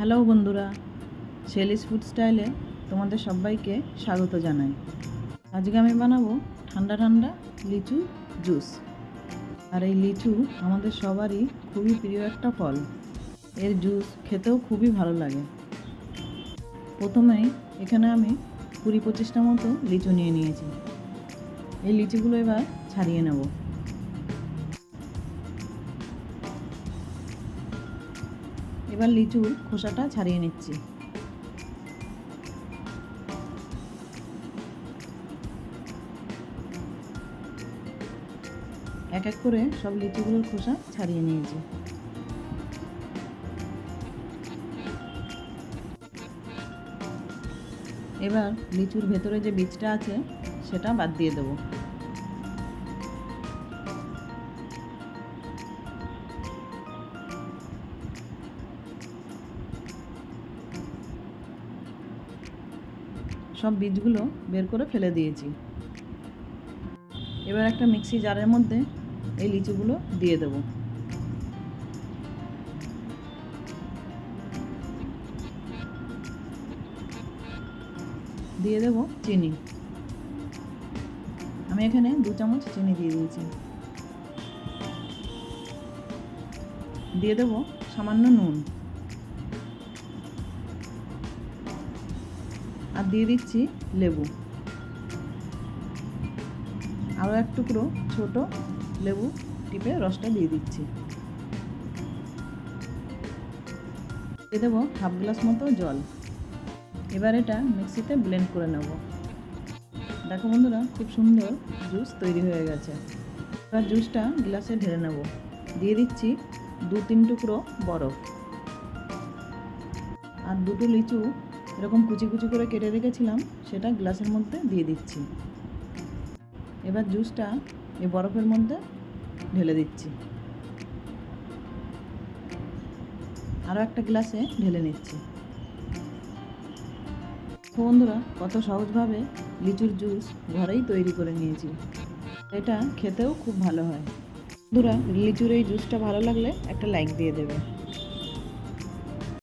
Hello বন্ধুরা Shelley's food স্টাইলে তোমাদের সবাইকে স্বাগত জানাই। আজকে আমি বানাবো ঠান্ডা ঠান্ডা লিচু জুস। আর এই লিচু আমাদের সবারই খুবই প্রিয় একটা ফল। এর জুস খেতেও খুবই ভালো লাগে। প্রথমেই এখানে আমি কুড়ি পঁচিশটা মতো লিচু নিয়ে নিয়েছি। এই লিচুগুলো এবার ছাড়িয়ে নেব। এবার লিচুর খোসাটা ছাড়িয়ে নিচ্ছি। এক এক করে সব লিচুগুলোর খোসা ছাড়িয়ে নিয়েছি। এবার লিচুর ভেতরে যে বীজটা আছে, সেটা বাদ দিয়ে দেবো। সব বীজগুলো বের করে ফেলে দিয়েছি। এবার একটা মিক্সি জারের মধ্যে এই লিচুগুলো দিয়ে দেব। দিয়ে দেব চিনি। আমি এখানে দু চামচ চিনি দিয়ে দিয়েছি। দিয়ে দেব সামান্য নুন। আর দিয়ে দিচ্ছি লেবু। আরও এক টুকরো ছোট লেবু টিপে রসটা দিয়ে দিচ্ছি। দিয়ে দেবো হাফ গ্লাস মতো জল। এবার এটা মিক্সিতে ব্লেন্ড করে নেব। দেখো বন্ধুরা, খুব সুন্দর জুস তৈরি হয়ে গেছে। এবার জুসটা গ্লাসে ঢেলে নেব। দিয়ে দিচ্ছি দু তিন টুকরো বরফ। আর দুটো লিচু এরকম কুচি কুচি করে কেটে রেখেছিলাম, সেটা গ্লাসের মধ্যে দিয়ে দিচ্ছি। এবার জুসটা এই বরফের মধ্যে ঢেলে দিচ্ছি। আরও একটা গ্লাসে ঢেলে নিচ্ছি। বন্ধুরা, কত সহজভাবে লিচুর জুস ঘরেই তৈরি করে নিয়েছি। এটা খেতেও খুব ভালো হয়। বন্ধুরা, লিচুর এই জুসটা ভালো লাগলে একটা লাইক দিয়ে দেবে।